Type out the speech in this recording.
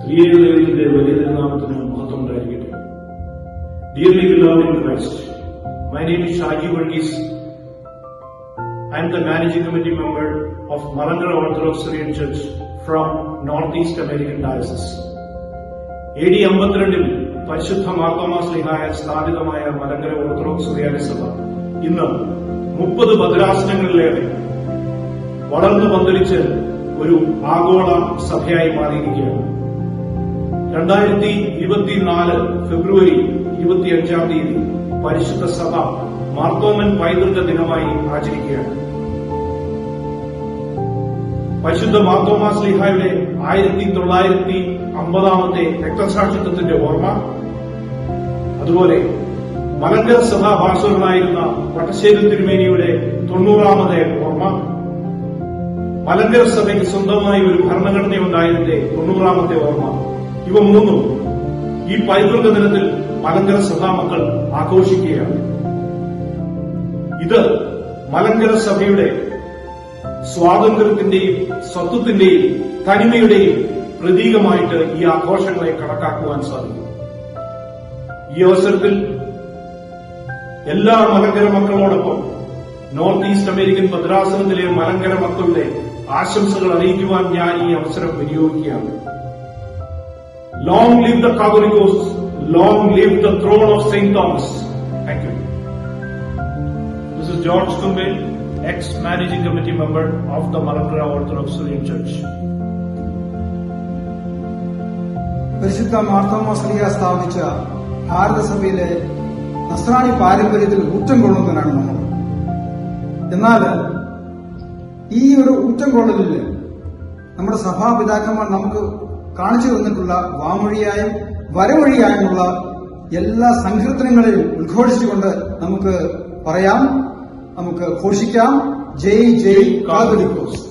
ദൈവത്തിന്റെ വലിയ തിരുനാമത്തിന് മഹത്വം ഉണ്ടായിരിക്കട്ടെ Dearly beloved in Christ, my name is Shaji Varghese. I am the managing committee member of Malangara Orthodox Syrian Church from Northeast American Diocese. A D അമ്പത്തിരണ്ടിൽ പരിശുദ്ധ മാർത്തോമാസ്ലിഹായ സ്ഥാപിതമായ Malankara orthodox സുറിയാനി സഭ ഇന്ന് മുപ്പത് ഭദ്രാസനങ്ങളിലേറെ വളർന്നു പന്തലിച്ച് ഒരു ആഗോള സഭയായി മാറിയിരിക്കുകയാണ് രണ്ടായിരത്തി ഇരുപത്തിനാല് ഫെബ്രുവരി ഇരുപത്തിയഞ്ചാം തീയതി പരിശുദ്ധ സഭ മാർത്തോമൻ പൈതൃക ദിനമായി ആചരിക്കുകയാണ്. പരിശുദ്ധ മാർത്തോമാ സ്ലിഹായുടെ ആയിരത്തി തൊള്ളായിരത്തി അമ്പതാമത്തെ രക്തസാക്ഷിത്വത്തിന്റെ ഓർമ്മ അതുപോലെ മലങ്കര സഭാ ഭാഷകളായിരുന്ന വട്ടശ്ശേരി തിരുമേനിയുടെ തൊണ്ണൂറാമത്തെ ഓർമ്മ മലങ്കര സഭയ്ക്ക് സ്വന്തമായി ഒരു ഭരണഘടനയുണ്ടായതിന്റെ തൊണ്ണൂറാമത്തെ ഓർമ്മ. ഇവ മൂന്നും ഈ പൈതൃക ദിനത്തിൽ മലങ്കര സഭാമക്കൾ ആഘോഷിക്കുകയാണ്. ഇത് മലങ്കര സഭയുടെ സ്വാതന്ത്ര്യത്തിന്റെയും സ്വത്വത്തിന്റെയും തനിമയുടെയും പ്രതീകമായിട്ട് ഈ ആഘോഷങ്ങളെ കണക്കാക്കുവാൻ സാധിക്കും. ഈ അവസരത്തിൽ എല്ലാ മലങ്കര മക്കളോടൊപ്പം നോർത്ത് ഈസ്റ്റ് അമേരിക്കൻ ഭദ്രാസനത്തിലെ മലങ്കര മക്കളുടെ ആശംസകൾ അറിയിക്കുവാൻ ഞാൻ ഈ അവസരം വിനിയോഗിക്കുകയാണ്. Live the Catholicos long live the throne of Saint Thomas thank you this is George Thumpel ex managing committee member of the Malankara Orthodox Syrian Church പരിശുദ്ധ മാർത്തോമാസ്ലിയ സ്ഥാപിച്ച ഭാരതസഭയിലെ നസ്രാണി പാരമ്പര്യത്തിൽ ഊറ്റം കൊള്ളുന്നവരാണ് നമ്മൾ. എന്നാൽ ഈ ഒരു ഊറ്റം കൊള്ളലിൽ നമ്മുടെ സഭാപിതാക്കന്മാർ നമുക്ക് കാണിച്ചു തന്നിട്ടുള്ള വാമൊഴിയായും വരമൊഴിയായുമുള്ള എല്ലാ സങ്കീർത്തനങ്ങളിൽ ഉദ്ഘോഷിച്ചുകൊണ്ട് നമുക്ക് പറയാം നമുക്ക് ഘോഷിക്കാം. ജയ് ജയ് കാതോലിക്കോസ്